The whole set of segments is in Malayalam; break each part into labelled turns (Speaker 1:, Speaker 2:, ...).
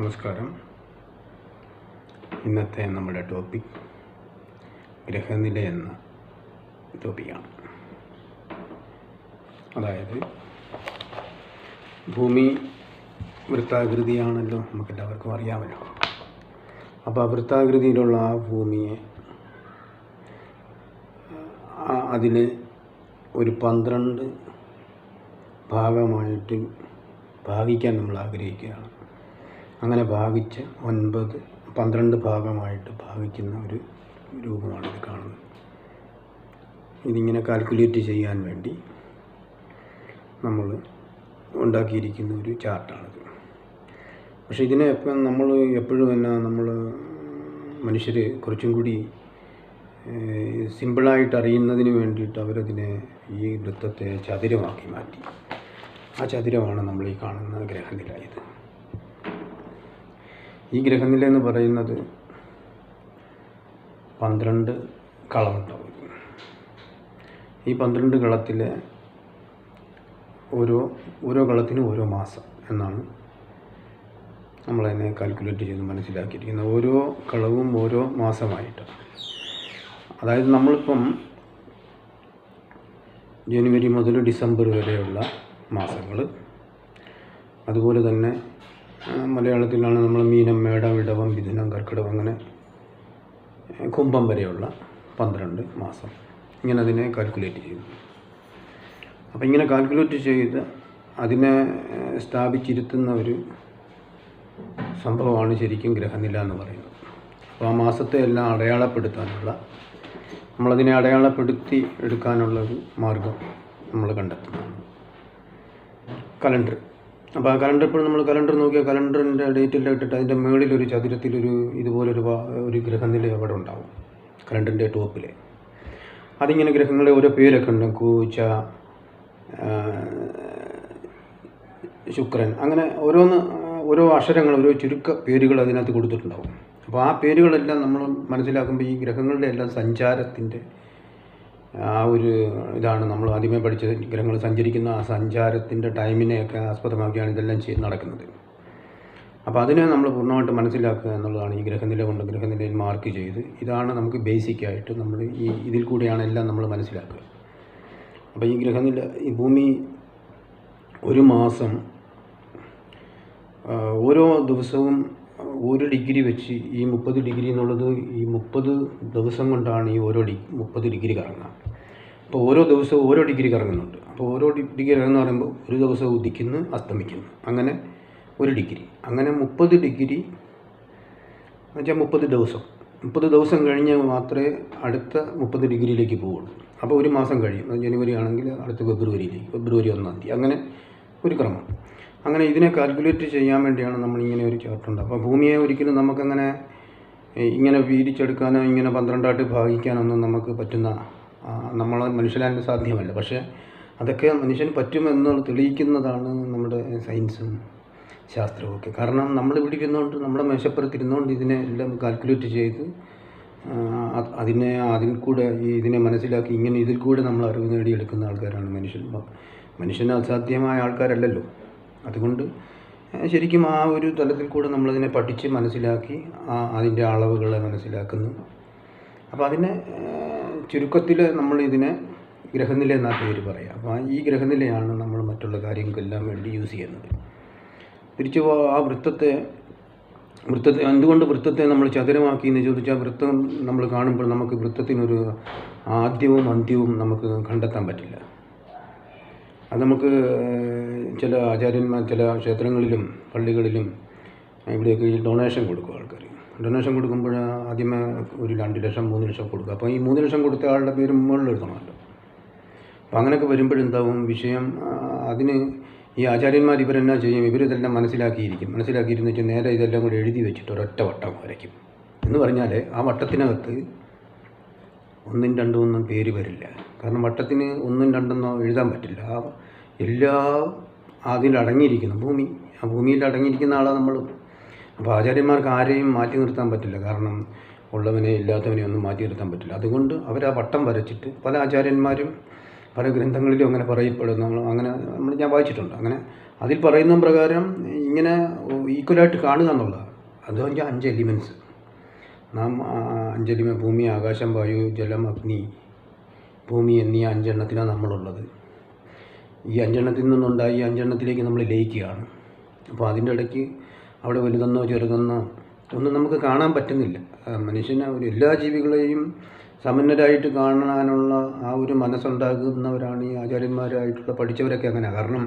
Speaker 1: നമസ്കാരം. ഇന്നത്തെ നമ്മുടെ ടോപ്പിക് ഗ്രഹനില എന്ന ടോപ്പിക്കാണ് അതായത് ഭൂമി വൃത്താകൃതിയാണല്ലോ നമുക്കെല്ലാവർക്കും അറിയാമല്ലോ. അപ്പോൾ ആ വൃത്താകൃതിയിലുള്ള ആ ഭൂമിയെ അതിനെ ഒരു പന്ത്രണ്ട് ഭാഗമായിട്ട് ഭാഗിക്കാൻ നമ്മൾ ആഗ്രഹിക്കുകയാണ് അങ്ങനെ ഭാഗിച്ച് ഒൻപത് പന്ത്രണ്ട് ഭാഗമായിട്ട് ഭാഗിക്കുന്ന ഒരു രൂപമാണ് ഇത് കാണുന്നത്. ഇതിങ്ങനെ കാൽക്കുലേറ്റ് ചെയ്യാൻ വേണ്ടി നമ്മൾ ഉണ്ടാക്കിയിരിക്കുന്ന ഒരു ചാർട്ടാണിത്. പക്ഷേ ഇതിനെ എപ്പം നമ്മൾ എപ്പോഴും എന്നാ നമ്മൾ മനുഷ്യർ കുറച്ചും കൂടി സിമ്പിളായിട്ട് അറിയുന്നതിന് വേണ്ടിയിട്ട് അവരതിനെ ഈ വൃത്തത്തെ ചതുരമാക്കി മാറ്റി. ആ ചതുരമാണ് നമ്മൾ ഈ കാണുന്ന ഗ്രഹനില ഇത് ഈ ഗ്രഹനില എന്ന് പറയുന്നത് പന്ത്രണ്ട് കളമുണ്ടാവും. ഈ പന്ത്രണ്ട് കളത്തിലെ ഓരോ ഓരോ കളത്തിനും ഓരോ മാസം എന്നാണ് നമ്മളതിനെ കാൽക്കുലേറ്റ് ചെയ്ത് മനസ്സിലാക്കിയിരിക്കുന്നത്. ഓരോ കളവും ഓരോ മാസമായിട്ടാണ് അതായത് നമ്മളിപ്പം ജനുവരി മുതൽ ഡിസംബർ വരെയുള്ള മാസങ്ങൾ അതുപോലെ തന്നെ മലയാളത്തിലാണ് നമ്മൾ മീനം മേടം ഇടവം മിഥുനം കർക്കിടകം അങ്ങനെ കുംഭം വരെയുള്ള പന്ത്രണ്ട് മാസം. ഇങ്ങനെ അതിനെ കാൽക്കുലേറ്റ് ചെയ്തു. അപ്പോൾ ഇങ്ങനെ കാൽക്കുലേറ്റ് ചെയ്ത് അതിനെ സ്ഥാപിച്ചിരുത്തുന്ന ഒരു സംഭവമാണ് ശരിക്കും ഗ്രഹനില എന്ന് പറയുന്നത്. അപ്പോൾ ആ മാസത്തെ എല്ലാം അടയാളപ്പെടുത്താനുള്ള നമ്മളതിനെ അടയാളപ്പെടുത്തി എടുക്കാനുള്ള ഒരു മാർഗം നമ്മൾ കണ്ടെത്തുന്നതാണ്. കലണ്ടർ. അപ്പോൾ ആ കലണ്ടർ ഇപ്പോൾ നമ്മൾ കലണ്ടർ നോക്കിയാൽ കലണ്ടറിന്റെ ഡേറ്റെല്ലാം ഇട്ടിട്ട് അതിന്റെ മുകളിൽ ഒരു ചതുരത്തിലൊരു ഇതുപോലൊരു ഒരു ഗ്രഹനില അവിടെ ഉണ്ടാവും. കലണ്ടറിന്റെ ടോപ്പിൽ അതിങ്ങനെ ഗ്രഹങ്ങളെ ഓരോ പേരൊക്കെ ഉണ്ട്. കൂച്ച ശുക്രൻ. അങ്ങനെ ഓരോന്ന് ഓരോ അക്ഷരങ്ങൾ ഓരോ ചുരുക്ക പേരുകൾ അതിനകത്ത് കൊടുത്തിട്ടുണ്ടാവും. അപ്പോൾ ആ പേരുകളെല്ലാം നമ്മൾ മനസ്സിലാക്കുമ്പോൾ ഈ ഗ്രഹങ്ങളുടെ എല്ലാം സഞ്ചാരത്തിന്റെ ആ ഒരു ഇതാണ് നമ്മൾ ആദ്യമേ പഠിച്ച ഗ്രഹങ്ങൾ സഞ്ചരിക്കുന്ന ആ സഞ്ചാരത്തിന്റെ ടൈമിനെയൊക്കെ ആസ്പദമാക്കിയാണ് ഇതെല്ലാം ചെയ്ത് നടക്കുന്നത്. അപ്പോൾ അതിനെ നമ്മൾ പൂർണമായിട്ട് മനസ്സിലാക്കുക എന്നുള്ളതാണ് ഈ ഗ്രഹനില കൊണ്ട് ഗ്രഹനിലയിൽ മാർക്ക് ചെയ്ത് ഇതാണ് നമുക്ക് ബേസിക്കായിട്ട് നമ്മൾ ഈ ഇതിൽ കൂടിയാണ് എല്ലാം നമ്മൾ മനസ്സിലാക്കുക. അപ്പോൾ ഈ ഗ്രഹനില ഈ ഭൂമി ഒരു മാസം ഓരോ ദിവസവും ഒരു ഡിഗ്രി വെച്ച് ഈ മുപ്പത് ഡിഗ്രി എന്നുള്ളത് ഈ മുപ്പത് ദിവസം കൊണ്ടാണ് ഈ ഓരോ ഡി മുപ്പത് ഡിഗ്രി കറങ്ങുക. അപ്പോൾ ഓരോ ദിവസവും ഓരോ ഡിഗ്രി കറങ്ങുന്നുണ്ട്. അപ്പോൾ ഓരോ ഡിഗ്രി കറങ്ങുന്ന പറയുമ്പോൾ ഒരു ദിവസം ഉദിക്കുന്നു അസ്തമിക്കുന്നു. അങ്ങനെ ഒരു ഡിഗ്രി. അങ്ങനെ മുപ്പത് ഡിഗ്രി എന്നുവെച്ചാൽ മുപ്പത് ദിവസം. മുപ്പത് ദിവസം കഴിഞ്ഞ് മാത്രമേ അടുത്ത മുപ്പത് ഡിഗ്രിയിലേക്ക് പോവുള്ളൂ. അപ്പോൾ ഒരു മാസം കഴിയും. ജനുവരി ആണെങ്കിൽ അടുത്ത ഫെബ്രുവരിയിലേക്ക് ഫെബ്രുവരി ഒന്നാം തീയതി. അങ്ങനെ ഒരു ക്രമം. അങ്ങനെ ഇതിനെ കാൽക്കുലേറ്റ് ചെയ്യാൻ വേണ്ടിയാണ് നമ്മൾ ഇങ്ങനെ ഒരു ചാർട്ട് ഉണ്ട്. അപ്പോൾ ഭൂമിയെ ഒരിക്കലും നമുക്കങ്ങനെ ഇങ്ങനെ വീതിച്ചെടുക്കാനോ ഇങ്ങനെ പന്ത്രണ്ടായിട്ട് ഭാഗിക്കാനൊന്നും നമുക്ക് പറ്റുന്ന നമ്മൾ മനുഷ്യരാൻ സാധ്യമല്ല. പക്ഷേ അതൊക്കെ മനുഷ്യന് പറ്റുമെന്ന് തെളിയിക്കുന്നതാണ് നമ്മുടെ സയൻസും ശാസ്ത്രവും ഒക്കെ. കാരണം നമ്മൾ ഇവിടെ ഇരുന്നുകൊണ്ട് നമ്മുടെ മേശപ്പുറത്ത് ഇരുന്നുകൊണ്ട് ഇതിനെ എല്ലാം കാൽക്കുലേറ്റ് ചെയ്ത് അതിനെ അതിൽ കൂടെ ഇതിനെ മനസ്സിലാക്കി ഇങ്ങനെ ഇതിൽ കൂടെ നമ്മൾ അറിവ് നേടിയെടുക്കുന്ന ആൾക്കാരാണ് മനുഷ്യൻ മനുഷ്യൻ മനുഷ്യന് അസാധ്യമായ ആൾക്കാരല്ലല്ലോ. അതുകൊണ്ട് ശരിക്കും ആ ഒരു തലത്തിൽ കൂടെ നമ്മളതിനെ പഠിച്ച് മനസ്സിലാക്കി അതിന്റെ അളവുകളെ മനസ്സിലാക്കുന്നു. അപ്പോൾ അതിനെ ചുരുക്കത്തിൽ നമ്മൾ ഇതിനെ ഗ്രഹനില എന്നാ പേര് പറയാം. അപ്പോൾ ഈ ഗ്രഹനിലയാണ് നമ്മൾ മറ്റുള്ള കാര്യങ്ങൾക്കെല്ലാം വേണ്ടി യൂസ് ചെയ്യുന്നത്. തിരിച്ചു ആ വൃത്തത്തെ വൃത്തത്തെ എന്തുകൊണ്ട് വൃത്തത്തെ നമ്മൾ ചതുരമാക്കി എന്ന് ചോദിച്ചാൽ വൃത്തം നമ്മൾ കാണുമ്പോൾ നമുക്ക് വൃത്തത്തിനൊരു ആദ്യവും അന്ത്യവും നമുക്ക് കണ്ടെത്താൻ പറ്റില്ല. അത് നമുക്ക് ചില ആചാര്യന്മാർ ചില ക്ഷേത്രങ്ങളിലും പള്ളികളിലും ഇവിടെയൊക്കെ ഈ ഡൊണേഷൻ കൊടുക്കും ആൾക്കാർ. ഡൊണേഷൻ കൊടുക്കുമ്പോൾ ആദ്യമേ ഒരു രണ്ട് ലക്ഷം മൂന്ന് ലക്ഷം കൊടുക്കുക. അപ്പോൾ ഈ മൂന്ന് ലക്ഷം കൊടുത്ത ആളുടെ പേര് മുകളിൽ എഴുതണമല്ലോ. അപ്പോൾ അങ്ങനെയൊക്കെ വരുമ്പോഴെന്താവും വിഷയം അതിന് ഈ ആചാര്യന്മാർ ഇവരെന്നാ ചെയ്യും? ഇവരിതെല്ലാം മനസ്സിലാക്കിയിരിക്കും. മനസ്സിലാക്കിയിരുന്ന് വെച്ചാൽ നേരെ ഇതെല്ലാം കൂടി എഴുതി വെച്ചിട്ട് ഒരൊറ്റ വട്ടം വരയ്ക്കും. എന്ന് പറഞ്ഞാൽ ആ വട്ടത്തിനകത്ത് ഒന്നും രണ്ടും ഒന്നും പേര് വരില്ല. കാരണം വട്ടത്തിന് ഒന്നും രണ്ടെന്നോ എഴുതാൻ പറ്റില്ല. ആ എല്ലാ അതിലടങ്ങിയിരിക്കുന്നു ഭൂമി. ആ ഭൂമിയിൽ അടങ്ങിയിരിക്കുന്ന ആളാണ് നമ്മൾ അപ്പോൾ ആചാര്യന്മാർക്ക് ആരെയും മാറ്റി നിർത്താൻ പറ്റില്ല. കാരണം ഉള്ളവനെ ഇല്ലാത്തവനെ ഒന്നും മാറ്റി നിർത്താൻ പറ്റില്ല. അതുകൊണ്ട് അവർ ആ വട്ടം വരച്ചിട്ട് പല ആചാര്യന്മാരും പല ഗ്രന്ഥങ്ങളിലും അങ്ങനെ പറയപ്പെടുന്നു. അങ്ങനെ നമ്മൾ ഞാൻ വായിച്ചിട്ടുണ്ട്. അങ്ങനെ അതിൽ പറയുന്ന പ്രകാരം ഇങ്ങനെ ഈക്വലായിട്ട് കാണുക എന്നുള്ളതാണ്. അതുകൊണ്ട് അഞ്ച് എലിമെന്റ്സ് നാം അഞ്ച് ഭൂമി ആകാശം വായു ജലം അഗ്നി ഭൂമി എന്നീ അഞ്ചെണ്ണത്തിനാണ് നമ്മളുള്ളത്. ഈ അഞ്ചെണ്ണത്തിൽ നിന്നുണ്ടായി ഈ അഞ്ചെണ്ണത്തിലേക്ക് നമ്മൾ ലയിക്കുകയാണ്. അപ്പോൾ അതിന്റെ ഇടയ്ക്ക് അവിടെ വലുതെന്നോ ചെറുതെന്നോ ഒന്നും നമുക്ക് കാണാൻ പറ്റുന്നില്ല. മനുഷ്യന് മനുഷ്യനെ ഒരു എല്ലാ ജീവികളെയും സമന്നരായിട്ട് കാണാനുള്ള ആ ഒരു മനസ്സുണ്ടാകുന്നവരാണ് ഈ ആചാര്യന്മാരായിട്ടുള്ള പഠിച്ചവരൊക്കെ അങ്ങനെ. കാരണം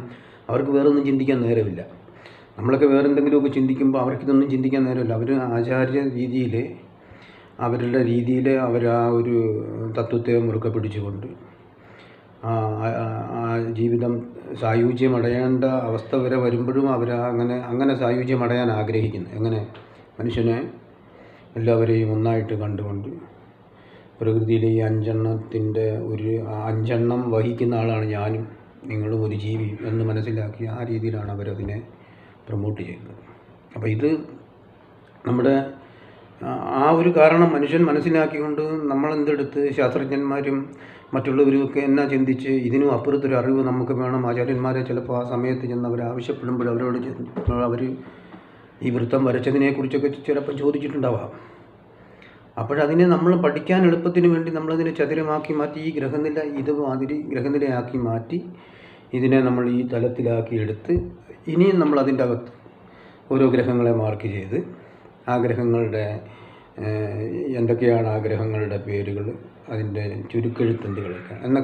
Speaker 1: അവർക്ക് വേറെ ഒന്നും ചിന്തിക്കാൻ നേരമില്ല. നമ്മളൊക്കെ വേറെ എന്തെങ്കിലുമൊക്കെ ചിന്തിക്കുമ്പോൾ അവർക്കിതൊന്നും ചിന്തിക്കാൻ നേരമില്ല. അവർ ആചാര്യ രീതിയിൽ അവരുടെ രീതിയിൽ അവർ ആ ഒരു തത്വത്തെ മുറുക്ക പിടിച്ചുകൊണ്ട് ആ ജീവിതം സായുജ്യമടയേണ്ട അവസ്ഥ വരെ വരുമ്പോഴും അവർ അങ്ങനെ അങ്ങനെ സായുജ്യമടയാൻ ആഗ്രഹിക്കുന്നു. എങ്ങനെ? മനുഷ്യനെ എല്ലാവരെയും ഒന്നായിട്ട് കണ്ടുകൊണ്ട് പ്രകൃതിയിലെ ഈ അഞ്ചെണ്ണത്തിന്റെ ഒരു അഞ്ചെണ്ണം വഹിക്കുന്ന ആളാണ് ഞാനും നിങ്ങളും ഒരു ജീവി എന്ന് മനസ്സിലാക്കി ആ രീതിയിലാണ് അവരതിനെ പ്രൊമോട്ട് ചെയ്യുന്നത്. അപ്പോൾ ഇത് നമ്മുടെ ആ- ഒരു കാരണം മനുഷ്യൻ മനസ്സിലാക്കിക്കൊണ്ട് നമ്മളെന്തെടുത്ത് ശാസ്ത്രജ്ഞന്മാരും മറ്റുള്ളവരും ഒക്കെ എന്നാ ചിന്തിച്ച് ഇതിനും അപ്പുറത്തൊരു അറിവ് നമുക്ക് വേണം. ആചാര്യന്മാരെ ചിലപ്പോൾ ആ സമയത്ത് ചെന്ന് അവർ ആവശ്യപ്പെടുമ്പോൾ അവരോട് അവർ ഈ വൃത്തം വരച്ചതിനെക്കുറിച്ചൊക്കെ ചിലപ്പോൾ ചോദിച്ചിട്ടുണ്ടാവാം. അപ്പോഴതിനെ നമ്മൾ പഠിക്കാൻ എളുപ്പത്തിന് വേണ്ടി നമ്മളതിനെ ചതുരമാക്കി മാറ്റി ഈ ഗ്രഹനില ഇത് മാതിരി ഗ്രഹനിലയാക്കി മാറ്റി ഇതിനെ നമ്മൾ ഈ തലത്തിലാക്കി എടുത്ത് ഇനിയും നമ്മൾ അതിന്റെ അകത്ത് ഓരോ ഗ്രഹങ്ങളെ മാർക്ക് ചെയ്ത് ആ ഗ്രഹങ്ങളുടെ എന്തൊക്കെയാണ് ആഗ്രഹങ്ങളുടെ ഗ്രഹങ്ങളുടെ പേരുകൾ? അതിന്റെ ചുരുക്കെഴുത്തുണ്ടുകളൊക്കെ എന്നൊക്കെ